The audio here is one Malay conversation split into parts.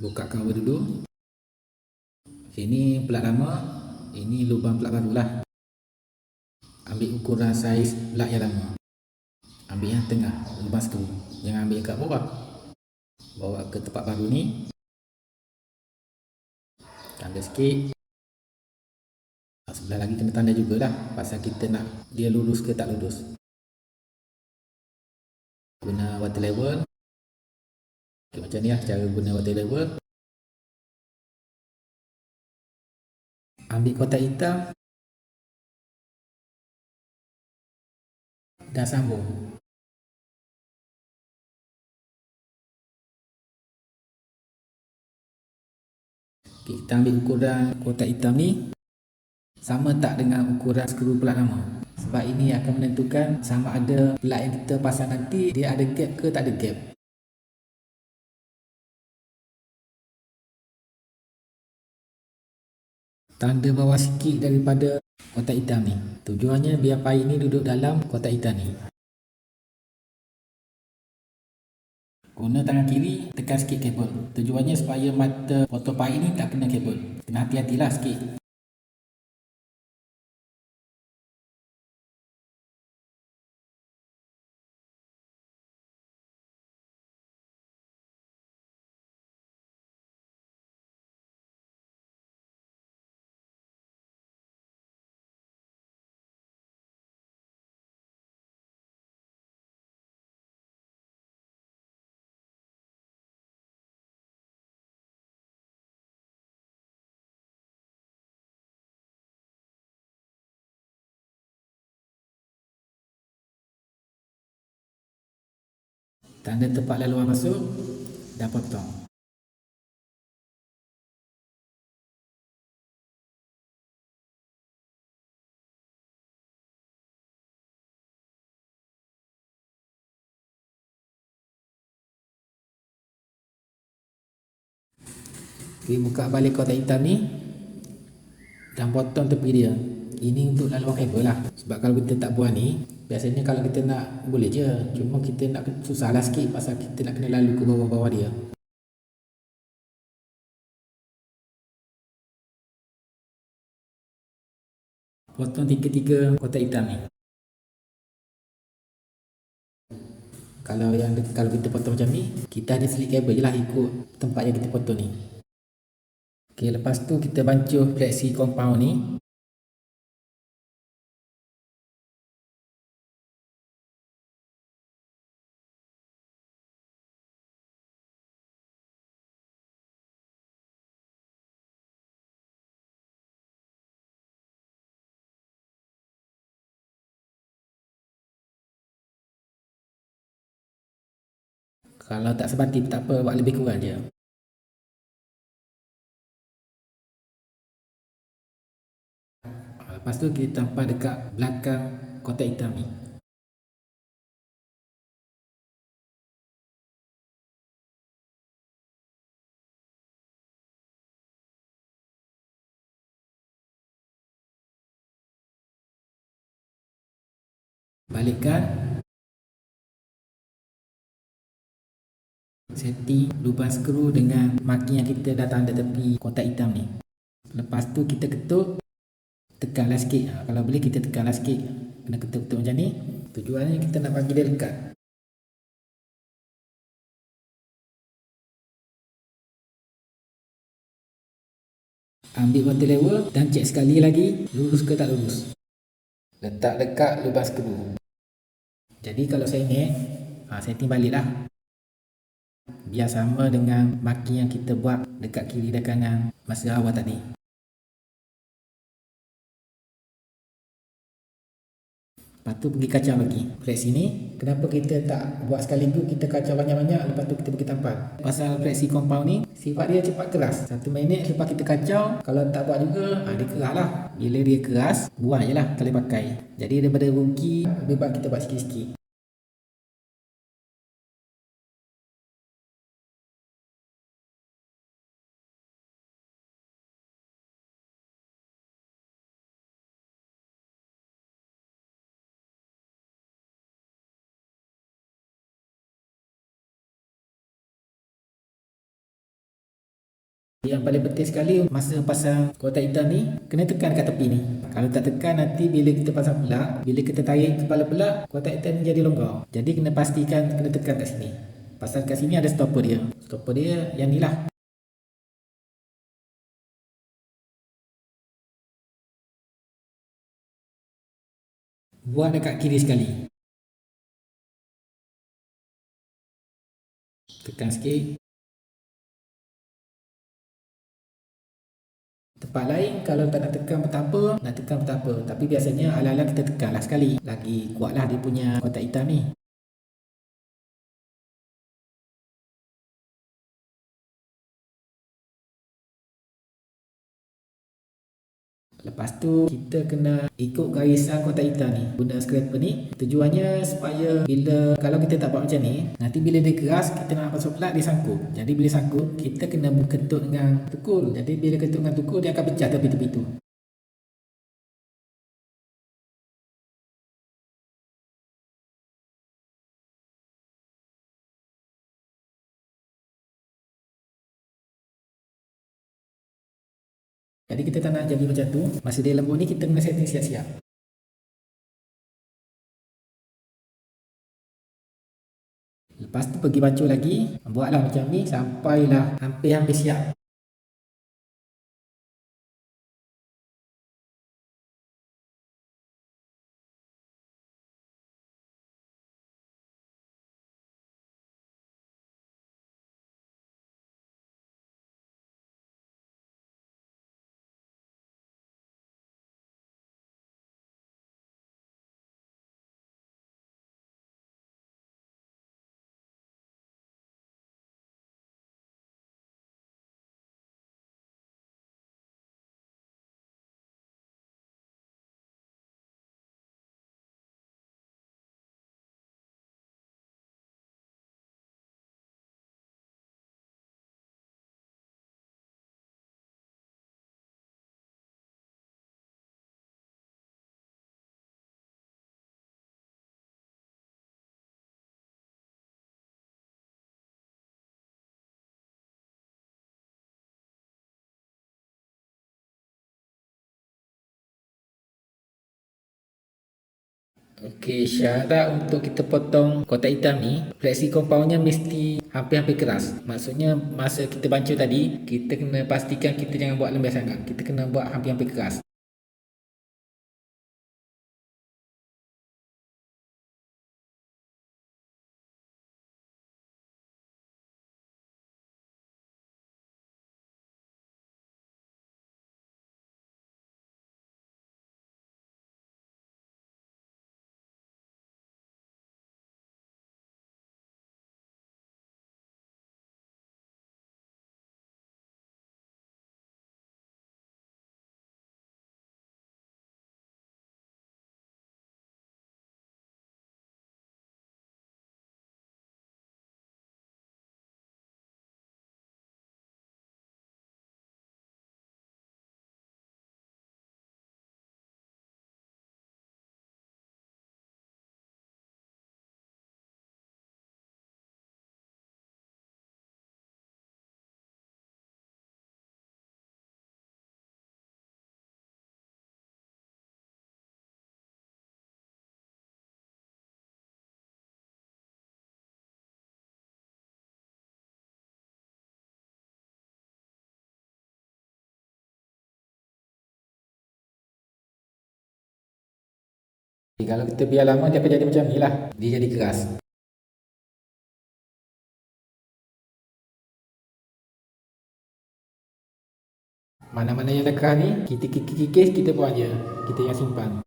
buka cover dulu. Sini pelat lama. Ini lubang pelat baru lah. Ambil ukuran saiz pelat yang lama. Ambil yang tengah lubang skru jangan ambil kat bawah. Bawa ke tempat baru ni. Tanda sikit. Sebelah lagi kena tanda jugalah pasal kita nak dia lurus ke tak lurus. Guna water level okay, macam ni lah cara guna water level ambil kotak hitam. Dan sambung. Okay, kita ambil ukuran kotak hitam ni. Sama tak dengan ukuran skru pelat lama. Sebab ini akan menentukan sama ada pelat yang kita pasang nanti dia ada gap ke tak ada gap tanda bawah sikit daripada kotak hitam ni. Tujuannya biar pai ni duduk dalam kotak hitam ni. Guna tangan kiri tekan sikit kabel. Tujuannya supaya mata potong pai ni tak kena kabel. Kena hati-hatilah sikit tanda tepat laluan masuk dan potong. Okay, buka balik kotak hitam ni dan potong tepi dia. Ini untuk laluan kabel lah. Sebab kalau kita tak buat ni biasanya kalau kita nak boleh je. Cuma kita nak susah lah sikit pasal kita nak kena lalu ke bawah-bawah dia. Potong tiga-tiga kotak hitam ni. Kalau yang kalau kita potong macam ni kita ada selit kabel je lah ikut tempat yang kita potong ni. Ok lepas tu kita bancuh flexi compound ni Kalau tak sebati tak apa, buat lebih kurang je. Lepas tu kita tampal dekat belakang kotak hitam ni. Balikkan setting lubang skru dengan marking yang kita dah tanda tepi kotak hitam ni. Lepas tu kita ketuk tekanlah sikit. Ha, kalau boleh kita tekanlah sikit. Kena ketuk-ketuk macam ni. Tujuannya kita nak bagi dia lekat ambil water level dan cek sekali lagi lurus ke tak lurus. Letak dekat lubang skru. Jadi kalau saya ingat ha, setting balik lah biar sama dengan marking yang kita buat dekat kiri dan kanan masa awal tadi. Lepas tu pergi kacau lagi. Flex sini kenapa kita tak buat sekaligus kita kacau banyak-banyak lepas tu kita pergi tampal pasal flexi compound ni sifat dia cepat keras. Satu minit lepas kita kacau kalau tak buat juga ha, dia keras lah. Bila dia keras buang je lah boleh pakai. Jadi daripada rugi lebih baik kita buat sikit-sikit Yang paling penting sekali masa pasang kotak hitam ni kena tekan kat tepi ni. Kalau tak tekan nanti bila kita pasang pula, bila kita tarik kepala pula, kotak hitam ni jadi longgar. Jadi kena pastikan kena tekan kat sini. Pasal kat sini ada stopper dia. Stopper dia yang ni lah. Buat dekat kiri sekali. Tekan sikit. Tempat lain kalau tak nak tekan betapa, nak tekan betapa. Tapi biasanya ala-ala kita tekan lah sekali. Lagi kuatlah dia punya kotak hitam ni. Lepas tu kita kena ikut garisan kotak hitam ni Guna scraper ni. Tujuannya supaya bila Kalau kita tak buat macam ni Nanti bila dia keras Kita nak masuk plat dia sangkut. Jadi bila sangkut Kita kena ketut dengan tukul. Jadi bila ketut dengan tukul Dia akan pecah tepi-tepi tu Jadi kita tak nak jadi macam tu. Masa dia lembut ni kita kena setting siap-siap. Lepas tu pergi bacul lagi. Buatlah macam ni sampailah hampir-hampir siap. Okey, syarat untuk kita potong kotak hitam ni, flexi compoundnya mesti hampir-hampir keras. Maksudnya masa kita bancur tadi, kita kena pastikan kita jangan buat lembek sangat. Kita kena buat hampir-hampir keras. Kalau kita biar lama dia akan jadi macam ni lah. Dia jadi keras. Mana-mana yang dah keras ni, kita kikis-kikis, kita buang je. Kita yang simpan.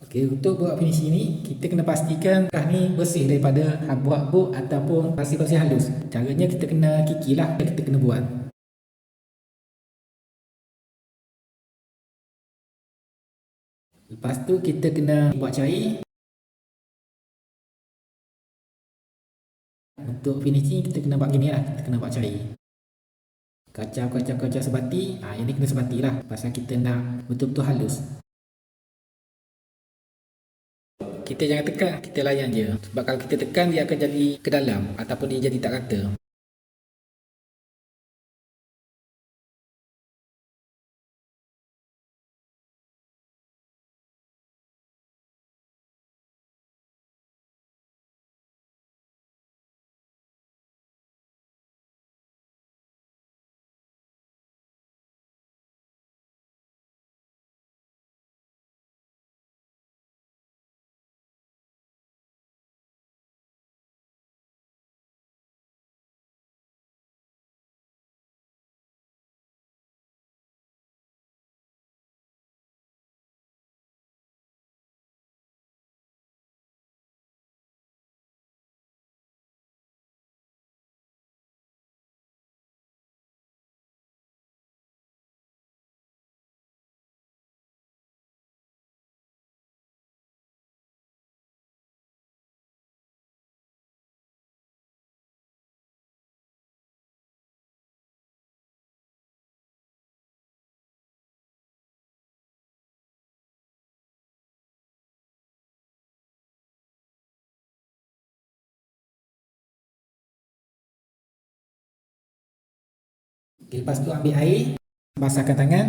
Okey, untuk buat finishing ni, kita kena pastikan kah ni bersih daripada habuk-habuk ataupun pasir-pasir halus. Caranya kita kena kikir lah, kita kena buat. Lepas tu kita kena buat cair. Untuk finishing kita kena buat gini lah, kita kena buat cair. Kacau, kacau, kacau sebati. Ha, ini kena sebati lah, pasal kita nak betul-betul halus. Kita jangan tekan kita layan je. Sebab kalau kita tekan dia akan jadi ke dalam ataupun dia jadi tak rata Lepas tu ambil air, basahkan tangan.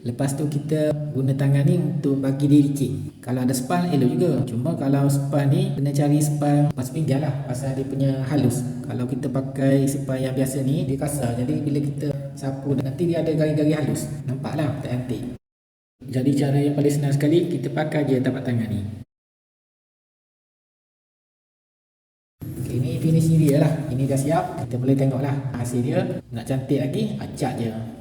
Lepas tu kita guna tangan ni untuk bagi dia licin. Kalau ada span elok juga. Cuma kalau span ni kena cari span pas pinggan lah pasal dia punya halus. Kalau kita pakai span yang biasa ni dia kasar. Jadi bila kita sapu nanti dia ada gari-gari halus. Nampak lah tak cantik. Jadi cara yang paling senang sekali kita pakai je tapak tangan ni. Ini finishing dia lah. Ini dah siap kita boleh tengok lah hasil dia nak cantik lagi acak je